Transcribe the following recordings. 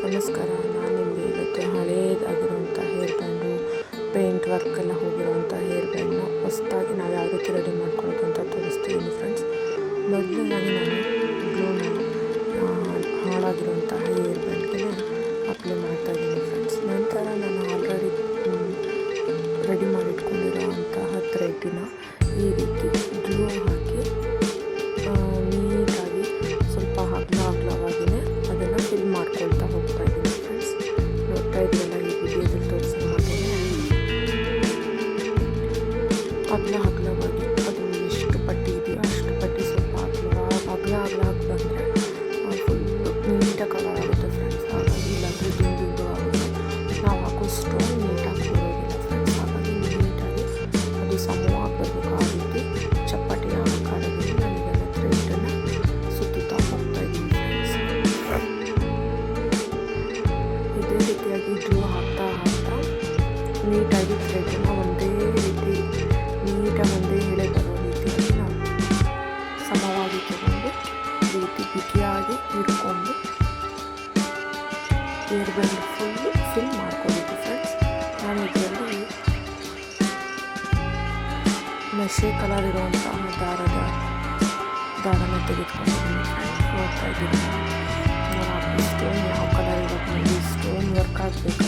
ನಮಸ್ಕಾರ. ನಾನು ನಿಮಗೆ ಇವತ್ತು ಹಳೇದಾಗಿರುವಂಥ ಹೇರ್ ಬ್ಯಾಂಡು ಪೇಂಟ್ ವರ್ಕೆಲ್ಲ ಹೋಗಿರುವಂಥ ಹೇರ್ ಬ್ಯಾಂಡ್ನ ಹೊಸದಾಗಿ ನಾವು ಯಾವ ರೀತಿ ರೆಡಿ ಮಾಡ್ಕೊಳ್ಳೋದು ಅಂತ ತೋರಿಸ್ತೀವಿ ಫ್ರೆಂಡ್ಸ್ ಮೊದಲನೇದಾಗಿ ನಾನು ಗ್ಲೂನ ಹಾಳಾಗಿರುವಂತಹ ಹೇರ್ ಬ್ಯಾಂಡ್ಗೆ ಅಪ್ಲೈ ಮಾಡ್ತಾ ಇದ್ದೀನಿ ಫ್ರೆಂಡ್ಸ್ ನಂತರ ನಾನು ಆಲ್ರೆಡಿ ರೆಡಿ ಮಾಡಿಟ್ಕೊಂಡಿರೋವಂತಹ ಮೆಷೆ ಕಲರ್ ಇರುವಂತಹ ದಾರದ ದಾರನ ತೆಗೆದುಕೊಂಡಿದ್ದೀನಿ ನೋಡ್ತಾ ಇದ್ದೀನಿ ಸ್ಟೋನ್ ಯಾವ ಕಲರ್ ಈ ಸ್ಟೋನ್ ವರ್ಕ್ ಆಗಬೇಕು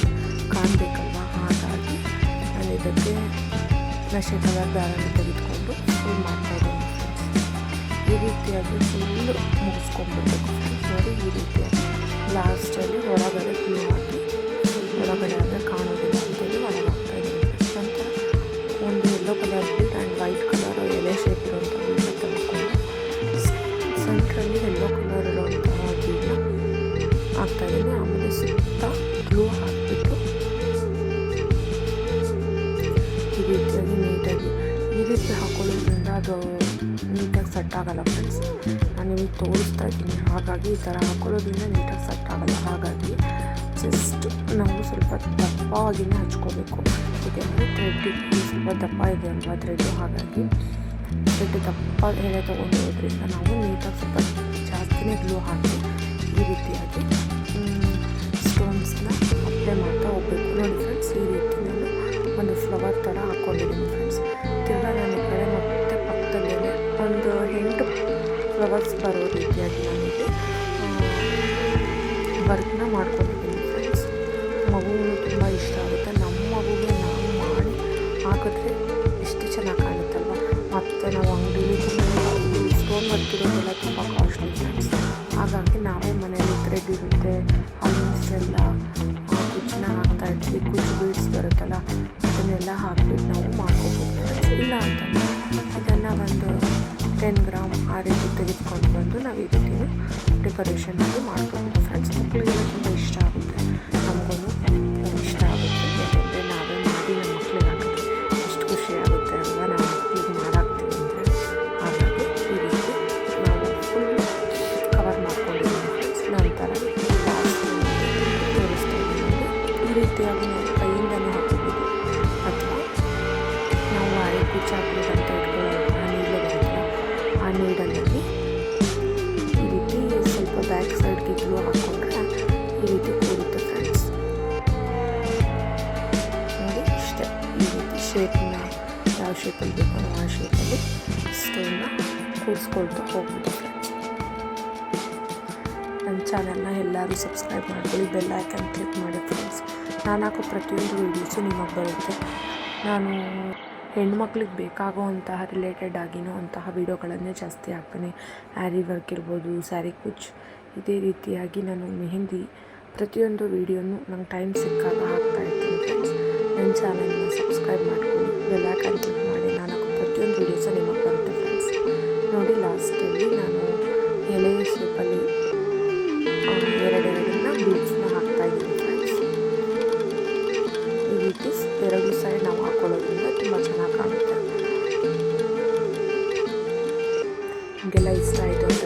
ಕಾಣಬೇಕಲ್ವ ಹಾಗಾಗಿ ನಾನು ಇದಕ್ಕೆ ನಶೆ ಕಲರ್ ದಾರನ ತೆಗೆದುಕೊಂಡು ಫುಲ್ ಮಾಡ್ತಾ ಇದ್ದೀನಿ ಈ ರೀತಿಯಾಗಿ ಫುಲ್ಲು ಮುಗಿಸ್ಕೊಂಡ್ಬಿಡ್ಬೇಕು. ನೋಡಿ, ಈ ರೀತಿಯಾಗಿ ಲಾಸ್ಟಲ್ಲಿ ಹೊರಗಡೆ ಫುಲ್ ಹಾಕಿ ಒಳಗಡೆ ರೀತಿ ಹಾಕೊಳ್ಳೋದ್ರಿಂದ ಅದು ನೀಟಾಗಿ ಸೆಟ್ ಆಗಲ್ಲ ಫ್ರೆಂಡ್ಸ್ ನಾನು ನಿಮಗೆ ತೋರಿಸ್ತಾ ಇದ್ದೀನಿ. ಹಾಗಾಗಿ ಈ ಥರ ಹಾಕೊಳ್ಳೋದ್ರಿಂದ ನೀಟಾಗಿ ಸೆಟ್ ಆಗಲ್ಲ. ಹಾಗಾಗಿ ಜಸ್ಟ್ ನಾವು ಸ್ವಲ್ಪ ದಪ್ಪವಾಗಿನೇ ಹಚ್ಕೋಬೇಕು. ಯಾಕೆಂದರೆ ಥ್ರೆಡ್ ಸ್ವಲ್ಪ ದಪ್ಪ ಇದೆ ಅಲ್ವಾ ಥ್ರೆಡ್ಡು ಹಾಗಾಗಿ ಥ್ರೆಡ್ ದಪ್ಪ ಎಳೆ ತೊಗೊಂಡಿರೋದ್ರಿಂದ ನಾವು ನೀಟಾಗಿ ಸ್ವಲ್ಪ ಜಾಸ್ತಿನೇ ಗ್ಲೂ ಹಾಕಿ ಈ ರೀತಿಯಾಗಿ ಸ್ಟೋನ್ಸ್ನ ಅಪ್ಲೈ ಮಾಡ್ತಾ ಹೋಗ್ಬೇಕು. ನೋಡಿ ಫ್ರೆಂಡ್ಸ್ ಈ ರೀತಿ ನಾನು ಒಂದು ಫ್ಲವರ್ ಥರ ಹಾಕ್ಕೊಂಡಿದ್ದೀನಿ ಫ್ರೆಂಡ್ಸ್ ಫ್ಲವರ್ಸ್ ಬರೋ ರೀತಿಯಾಗಿ ನನಗೆ ವರ್ಕ್ನ ಮಾಡ್ಕೊಂಡಿದ್ದೀನಿ ಫ್ರೆಂಡ್ಸ್ ಮಗು ತುಂಬ ಇಷ್ಟ ಆಗುತ್ತೆ. ನಮ್ಮ ಮಗುಗೆ ನಾವು ಮಾಡಿ ಹಾಕಿದ್ರೆ ಎಷ್ಟು ಚೆನ್ನಾಗಿ ಕಾಣುತ್ತಲ್ವ? ಮತ್ತು ನಾವು ಅಂಗಡಿಲಿ ಸ್ಟೋನ್ ವರ್ಕ್ ಇರೋದೆಲ್ಲ ತುಂಬ ಕಾಸ್ಟ್ಲಿ ಫ್ರೆಂಡ್ಸ್ ಹಾಗಾಗಿ ನಾವೇ ಮನೇಲಿ ಥ್ರೆಡ್ ಇರುತ್ತೆ ಎಲ್ಲ ಕುಚ್ಚನ್ನ ಹಾಕ್ತಾ ಇರ್ತೀವಿ. ಕುಚ್ಚು ಬೀಡ್ಸ್ ಬರುತ್ತಲ್ಲ, ಅದನ್ನೆಲ್ಲ ಹಾಕ್ಬಿಟ್ಟು ನಾವು ಮಾಡ್ಕೋಬೋದು ಇಲ್ಲ ಅಂತಂದರೆ ಇದನ್ನು ಒಂದು ಟೆನ್ ಗ್ರಾಮ್ ಡೆಕೋರೇಷನ್ ಆಗಿ ಮಾಡ್ಕೋಬೋದು ಫ್ರೆಂಡ್ಸ್ ಮಕ್ಕಳಿಗೆಲ್ಲ ತುಂಬ ಇಷ್ಟ ಆಗುತ್ತೆ. ನಮಗೂ ಇಷ್ಟ ಆಗುತ್ತೆ. ಯಾಕೆಂದರೆ ನಾವೇ ಮಾಡಿ ನಮ್ಮ ಮಕ್ಕಳಿಗೆ ಹಾಕಿದ್ರೆ ಎಷ್ಟು ಖುಷಿ ಆಗುತ್ತೆ ಅಲ್ವಾ? ನಾವು ಮಕ್ಕಳಿಗೆ ಮಾಡಾಕ್ತೀವಿ ಅಂದರೆ ಹಾಗಾಗಿ ಈ ರೀತಿ ನಾವು ಫುಲ್ ಕವರ್ ಮಾಡ್ಕೊಂಡಿದ್ದೀವಿ ಫ್ರೆಂಡ್ಸ್ ನಂತರ ತೋರಿಸ್ತಾ ಇದ್ದೀವಿ ಈ ರೀತಿಯಾಗಿ ನಾವು ಕೈಯಿಂದಲೇ ಹಾಕೋಬೋದು ಅಥವಾ ನಾವು ಅರೆ ಕುಚ್ಚು ಶೇಪಲ್ಲಿ ಬೇಕೋ ಆ ಶೇಪಲ್ಲಿ ಸ್ಟೋನ್ನ ಕೂರಿಸ್ಕೊಳ್ತಾ ಹೋಗ್ಬೋದು ನನ್ನ ಚಾನಲ್ನ ಎಲ್ಲರೂ ಸಬ್ಸ್ಕ್ರೈಬ್ ಮಾಡ್ಕೊಳ್ಳಿ, ಬೆಲ್ ಐಕನ್ ಕ್ಲಿಕ್ ಮಾಡಿ ಫ್ರೆಂಡ್ಸ್ ನಾನು ಹಾಕೋ ಪ್ರತಿಯೊಂದು ವೀಡಿಯೋಸು ನಿಮಗೆ ಬರುತ್ತೆ. ನಾನು ಹೆಣ್ಮಕ್ಳಿಗೆ ಬೇಕಾಗುವಂತಹ ರಿಲೇಟೆಡ್ ಆಗಿನೋ ಅಂತಹ ವೀಡಿಯೋಗಳನ್ನೇ ಜಾಸ್ತಿ ಹಾಕ್ತೀನಿ. ಆ್ಯರಿ ವರ್ಕ್ ಇರ್ಬೋದು ಸ್ಯಾರಿ ಕುಚ್ ಇದೇ ರೀತಿಯಾಗಿ ನಾನು ಮೆಹಂದಿ ಪ್ರತಿಯೊಂದು ವೀಡಿಯೋನು ನಂಗೆ ಟೈಮ್ ಸಿಕ್ಕಾಗ ಹಾಕ್ತಾ ಇರ್ತೀನಿ ಫ್ರೆಂಡ್ಸ್ ನನ್ನ ಚಾನಲ್ನ ಸಬ್ಸ್ಕ್ರೈಬ್ ಮಾಡ್ಕೊಳ್ಳಿ ಬೆಲ್ಲ ಐಕನ್ ಪ್ರತಿಯೊಂದು ಸಹ ನಿಮಗೆ ಬರುತ್ತೆ ಫ್ರೆಂಡ್ಸ್ ನೋಡಿ ಲಾಸ್ಟಲ್ಲಿ ನಾನು ಎಲೆ ಸೂಪಲ್ಲಿ ಎರಡೆರಡನ್ನ ಬೀಡ್ಸ್ನ ಹಾಕ್ತಾ ಇದ್ದೀನಿ ಫ್ರೆಂಡ್ಸ್ ಈ ರೀತಿ ಎರಡು ಸೈಡ್ ನಾವು ಹಾಕೊಳ್ಳೋದ್ರಿಂದ ತುಂಬ ಚೆನ್ನಾಗಿ ಕಾಣುತ್ತೆ. ನಿಮಗೆಲ್ಲ ಇಷ್ಟ ಆಯಿತು ಅಂತ